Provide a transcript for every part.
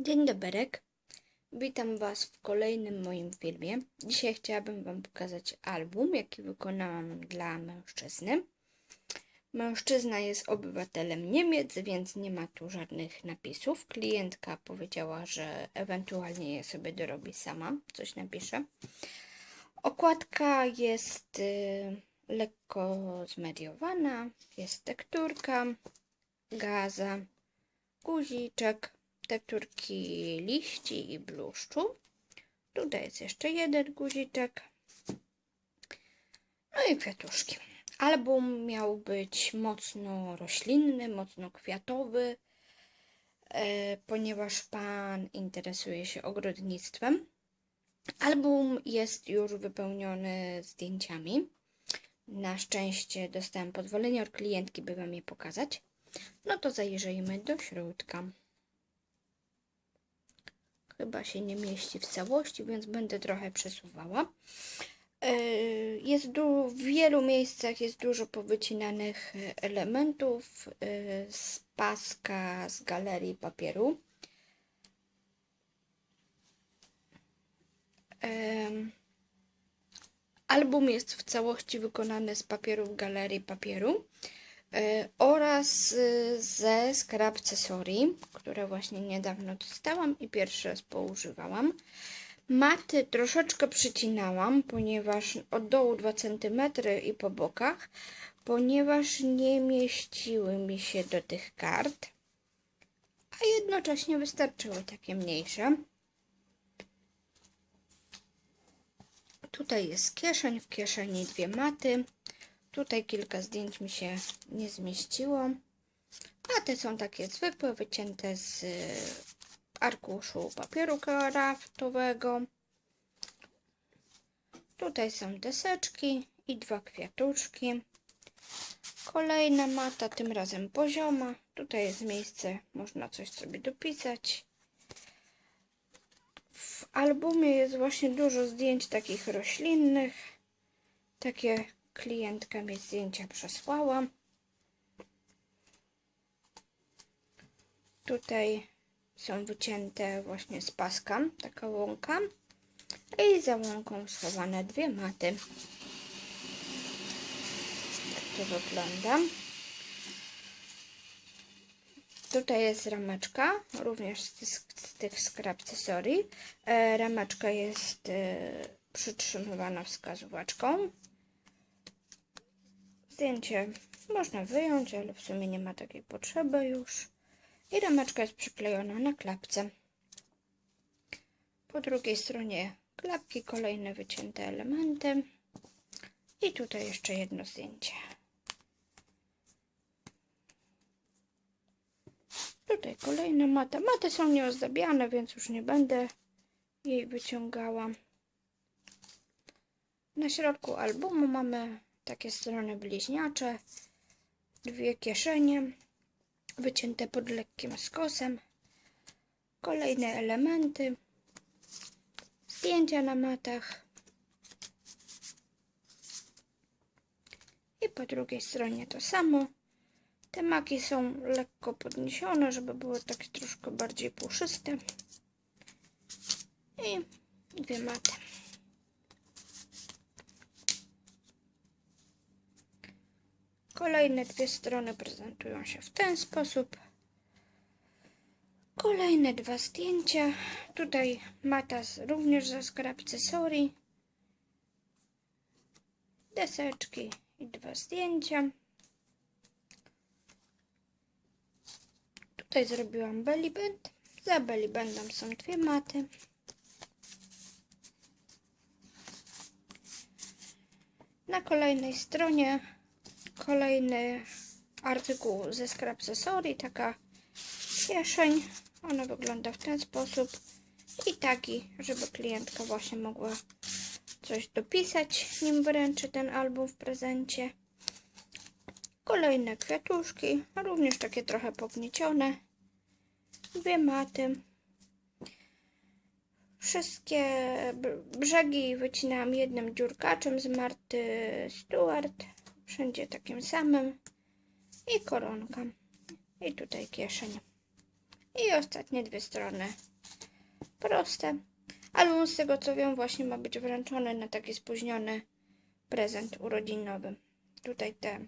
Dzień doberek. Witam Was w kolejnym moim filmie. Dzisiaj chciałabym Wam pokazać album, jaki wykonałam dla mężczyzny. Mężczyzna jest obywatelem Niemiec, więc nie ma tu żadnych napisów. Klientka powiedziała, że ewentualnie je sobie dorobi sama, coś napisze. Okładka jest y, lekko zmediowana, jest tekturka, gaza, guziczek, tekturki liści i bluszczu. Tutaj jest jeszcze jeden guziczek. No i kwiatuszki. Album miał być mocno roślinny, mocno kwiatowy, e, ponieważ pan interesuje się ogrodnictwem. Album jest już wypełniony zdjęciami. Na szczęście dostałem pozwolenie od klientki, by Wam je pokazać. No to zajrzyjmy do środka. Chyba się nie mieści w całości, więc będę trochę przesuwała. Yy, Jest du- w wielu miejscach jest dużo powycinanych e, elementów yy, z paska z galerii papieru. Album jest w całości wykonany z papierów galerii papieru e, oraz y, ze skrapcesorii, które właśnie niedawno dostałam i pierwszy raz poużywałam. Maty troszeczkę przycinałam, ponieważ od dołu 2 cm i po bokach, ponieważ nie mieściły mi się do tych kart, a jednocześnie wystarczyły takie mniejsze. Tutaj jest kieszeń, w kieszeni dwie maty. Tutaj kilka zdjęć mi się nie zmieściło. A te są takie zwykłe, wycięte z y, arkuszu papieru kraftowego. Tutaj są deseczki i dwa kwiatuszki. Kolejna mata, tym razem pozioma. Tutaj jest miejsce, można coś sobie dopisać. W albumie jest właśnie dużo zdjęć takich roślinnych. Takie klientka mi zdjęcia przesłała. Tutaj są wycięte właśnie z paska, taka łąka. I za łąką schowane dwie maty. Tak to wygląda. Tutaj jest rameczka, również z, tych- z tych skrapcesorii. E, rameczka jest e, przytrzymywana wskazóweczką. Zdjęcie można wyjąć, ale w sumie nie ma takiej potrzeby już. I rameczka jest przyklejona na klapce. Po drugiej stronie klapki, kolejne wycięte elementy. I tutaj jeszcze jedno zdjęcie. Tutaj kolejna mata. Maty są nieozdabiane, więc już nie będę jej wyciągała. Na środku albumu mamy takie strony bliźniacze, dwie kieszenie, wycięte pod lekkim skosem, kolejne elementy, zdjęcia na matach i po drugiej stronie to samo. Te maki są lekko podniesione, żeby były takie troszkę bardziej puszyste. I dwie maty. Kolejne dwie strony prezentują się w ten sposób. Kolejne dwa zdjęcia. Tutaj mata z, również ze skrapcesorii. Deseczki i dwa zdjęcia. Tutaj zrobiłam belly band. Za belly bandem są dwie maty. Na kolejnej stronie kolejny artykuł ze Scrapcesorii, taka kieszeń. Ona wygląda w ten sposób. I taki, żeby klientka właśnie mogła coś dopisać, nim wręczy ten album w prezencie. Kolejne kwiatuszki, również takie trochę pogniecione. Dwie maty. Wszystkie brzegi wycinałam jednym dziurkaczem z Marty Stewart. Wszędzie takim samym. I koronka. I tutaj kieszeń. I ostatnie dwie strony proste. Album z tego co wiem właśnie ma być wręczony na taki spóźniony prezent urodzinowy. Tutaj te,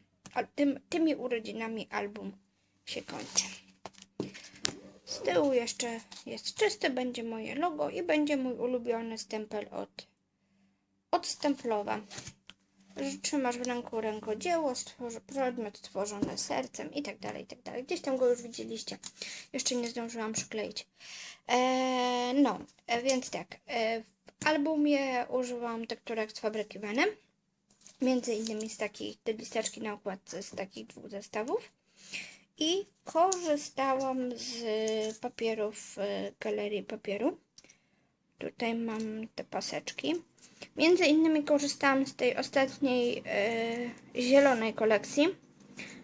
tym, tymi urodzinami album się kończy. Z tyłu jeszcze jest czysty, będzie moje logo i będzie mój ulubiony stempel od, od Stemplowa. Że Trzymasz w ręku rękodzieło, stworzy, przedmiot stworzony sercem i tak dalej, i tak dalej. Gdzieś tam go już widzieliście. Jeszcze nie zdążyłam przykleić. E, no, e, więc tak. E, w albumie używam tekturek z fabryki Venem. Między innymi z takich, te listeczki na okładce z takich dwóch zestawów. I korzystałam z papierów e, Galerii Papieru. Tutaj mam te paseczki. Między innymi korzystałam z tej ostatniej e, zielonej kolekcji.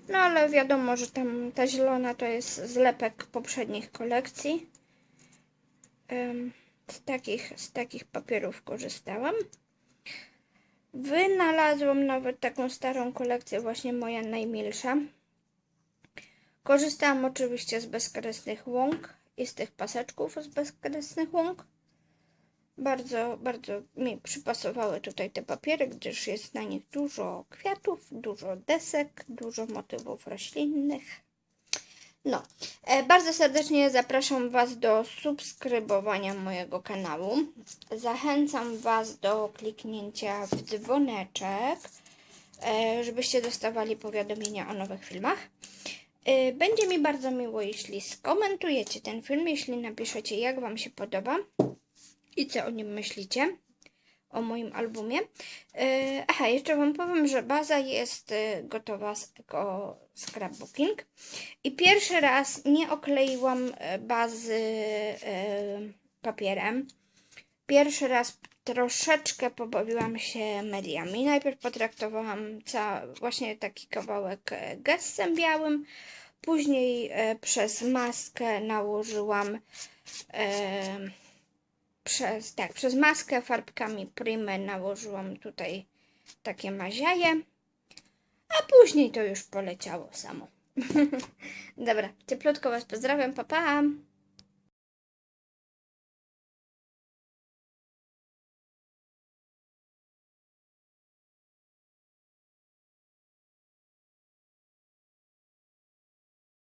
No ale wiadomo, że tam ta zielona to jest zlepek poprzednich kolekcji. Em, z, takich, z takich papierów korzystałam. Wynalazłam nawet taką starą kolekcję, właśnie moja najmilsza. Korzystałam oczywiście z bezkresnych łąk i z tych paseczków z bezkresnych łąk. Bardzo, bardzo mi przypasowały tutaj te papiery, gdyż jest na nich dużo kwiatów, dużo desek, dużo motywów roślinnych. No, e, bardzo serdecznie zapraszam Was do subskrybowania mojego kanału. Zachęcam Was do kliknięcia w dzwoneczek, e, żebyście dostawali powiadomienia o nowych filmach. E, Będzie mi bardzo miło, jeśli skomentujecie ten film, jeśli napiszecie, jak Wam się podoba i co o nim myślicie, o moim albumie. E, Aha, jeszcze Wam powiem, że baza jest e, gotowa z Eco Scrapbooking i pierwszy raz nie okleiłam e, bazy e, papierem. Pierwszy raz troszeczkę pobawiłam się mediami. Najpierw potraktowałam ca- właśnie taki kawałek gessem białym, później e, przez maskę nałożyłam e, przez, tak, przez maskę farbkami Prime nałożyłam tutaj takie maziaje, a później to już poleciało samo. Dobra, cieplutko Was pozdrawiam, pa pa!